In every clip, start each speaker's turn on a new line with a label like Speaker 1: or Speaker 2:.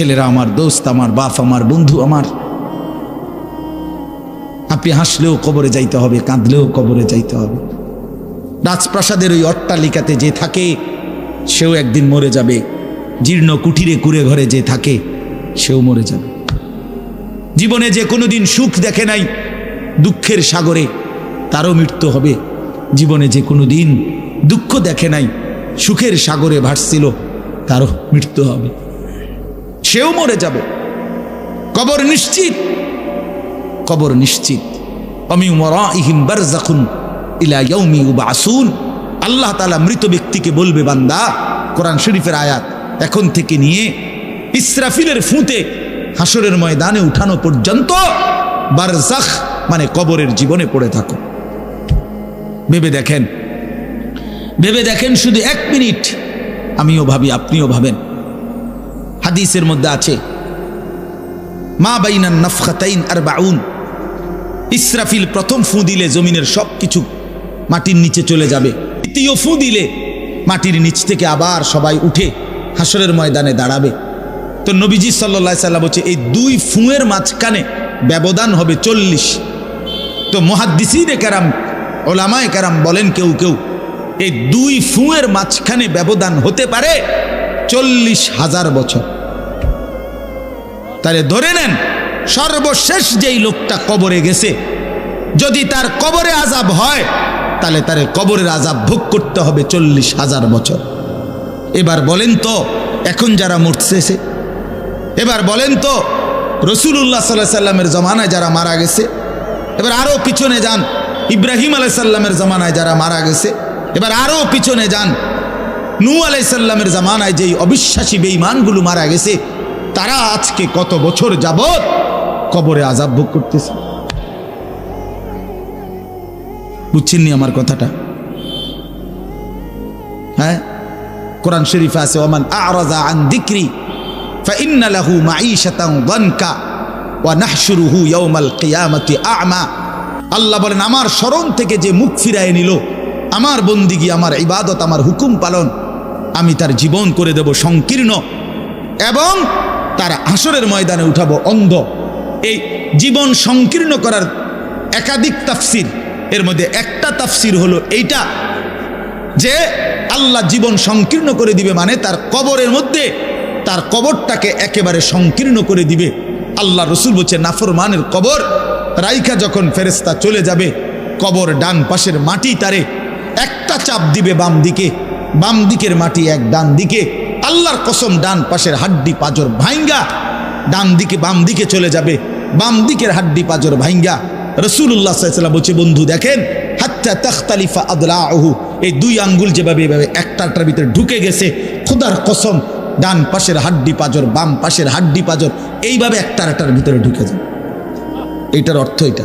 Speaker 1: ছেলেরা আমার দোস্ত, আমার বাপ, আমার বন্ধু, আমার। আপনি হাসলেও কবরে যাইতে হবে, কাঁদলেও কবরে যাইতে হবে। রাজপ্রাসাদের ওই অট্টালিকাতে যে থাকে, সেও একদিন মরে যাবে। জীর্ণ কুঠিরে কুড়ে ঘরে যে থাকে, সেও মরে যাবে। জীবনে যে কোনোদিন সুখ দেখে নাই, দুঃখের সাগরে, তারও মৃত্যু হবে। জীবনে যে কোনো দিন দুঃখ দেখে নাই, সুখের সাগরে ভাসছিল, তারও মৃত্যু হবে। সেও মরে যাবে। কবর নিশ্চিত। কবর নিশ্চিত। অমি ইহিম বারজাখুন ইলা ইয়াউমি ইউবাসুন। আল্লাহ তালা মৃত ব্যক্তিকে বলবে, বান্দা, কোরআন শরীফের আয়াত এখন থেকে নিয়ে ইসরাফিলের ফুঁতে হাসরের ময়দানে উঠানো পর্যন্ত বারজাখ মানে কবরের জীবনে পড়ে থাকো। ভেবে দেখেন। ভেবে দেখেন শুধু এক মিনিট। আমিও ভাবি, আপনিও ভাবেন। হাদিসের মধ্যে আছে, মা বাইনান নফখাতাইন আর বাউন ইসরাফিল প্রথম ফু দিলে জমিনের সব কিছু মাটির নিচে চলে যাবে। দ্বিতীয় ফু দিলে মাটির নিচ থেকে আবার সবাই উঠে হাসরের ময়দানে দাঁড়াবে। তো নবীজি সাল্লা সাল্লাম বলছে, এই দুই ফুঁয়ের মাঝখানে ব্যবধান হবে চল্লিশ। তো মহাদ্দিসিনে কারাম, ওলামায় কারাম বলেন কেউ কেউ, এই দুই ফুঁয়ের মাঝখানে ব্যবধান হতে পারে? চল্লিশ হাজার বছর। তাহলে ধরে নেন, সর্বশেষ যেই লোকটা কবরে গেছে, যদি তার কবরে আজাব হয়, তাহলে তার কবরের আজাব ভোগ করতে হবে চল্লিশ হাজার বছর। এবার বলেন তো, এখন যারা মরতেছে এবার বলেন তো রসুল্লাহ সাল্লাহ সাল্লামের জমানায় যারা মারা গেছে, এবার আরও পিছনে যান, ইব্রাহিম আলাই সাল্লামের জমানায় যারা মারা গেছে, এবার আরও পিছনে যান নু আলাই সাল্লামের জামানায় যেই অবিশ্বাসী বেঈমানগুলো মারা গেছে তারা আজকে কত বছর যাবত কবরে আজাব ভোগ করতেছে বুঝছেননি আমার কথাটা হ্যাঁ কোরআন শরীফে আছে ওমান আরাজা আন দিক্রি فإن له معيشة ضنكا ونحشره يوم القيامة أعمى আল্লাহ বলেন আমার স্মরণ থেকে যে মুখ ফিরায় নিল আমার বন্দিগি আমার ইবাদত আমার হুকুম পালন আমি তার জীবন করে দেব সংকীর্ণ এবং তার আসরের ময়দানে উঠাবো অন্ধ। এই জীবন সংকীর্ণ করার একাধিক তাফসির, এর মধ্যে একটা তাফসির হলো এইটা যে আল্লাহ জীবন সংকীর্ণ করে দিবে মানে তার কবরের মধ্যে তার কবরটাকে একেবারে সংকীর্ণ করে দিবে। আল্লাহ রসুল বলছে, নাফরমানের কবর রাইখা যখন ফেরেস্তা চলে যাবে, কবর ডান পাশের মাটি তারে একটা চাপ দিবে বাম দিকে। বাম দিকের মাটি এক, ডান দিকে। আল্লাহর কসম, ডান পাশের হাড্ডি পাজর ভাইঙ্গা। ডান দিকে বাম দিকে চলে যাবে। বাম দিকের হাড্ডি পাজর ভাইঙ্গা। রসুল্লাহ সাল্লাম বলছে, বন্ধু, দেখেন, হাত্তা তখতালিফা আদলা আহু এই দুই আঙ্গুল যেভাবে এভাবে একটাটার ভিতরে ঢুকে গেছে, খুদার কসম, ডান পাশের হাড্ডি পাজর, বাম পাশের হাড্ডি পাজর, এইভাবে একটার একটার ভিতরে ঢুকে যায় এটার অর্থ এটা।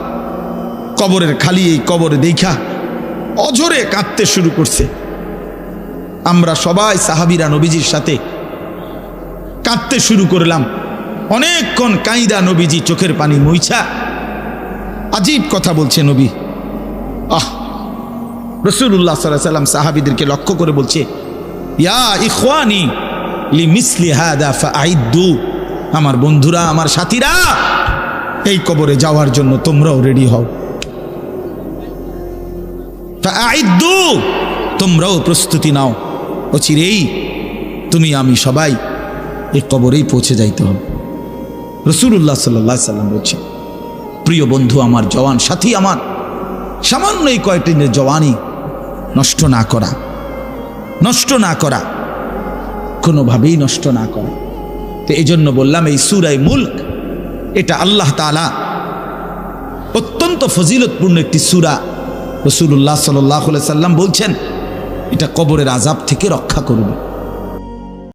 Speaker 1: কবরের খালি এই কবরে দেখা অঝরে কাঁদতে শুরু করছে। আমরা সবাই সাহাবিরা নবীজির সাথে কাঁদতে শুরু করলাম। অনেকক্ষণ কাঁইদা নবীজি চোখের পানি মইছা। আজীব কথা বলছে নবী। আহ রসুল্লাহ সাল্লাহ সাল্লাম সাহাবিদেরকে লক্ষ্য করে বলছে, ইয়া ইখওয়ানি লি মিসলি হাদা ফাআইদ্দু। আমার বন্ধুরা, আমার সাথীরা, এই কবরে যাওয়ার জন্য তোমরাও রেডি হও। ফাআইদ্দু, তোমরাও প্রস্তুতি নাও। অচিরেই তুমি, আমি সবাই এই কবরেই পৌঁছে যাইতে হবে। রসুল্লাহ সাল্লাহ সাল্লাম বলছে প্রিয় বন্ধু, আমার জওয়ান সাথী আমার, সামান্য এই কয়েকটি জওয়ানি নষ্ট না করা, নষ্ট না করা, কোনোভাবেই নষ্ট না করা। তো এই জন্য বললাম, এই সুরাই মুল্ক, এটা আল্লাহ তালা অত্যন্ত ফজিলতপূর্ণ একটি সুরা রসুল্লাহ সাল্লাহ সাল্লাম বলছেন এটা কবরের আজাব থেকে রক্ষা করবে।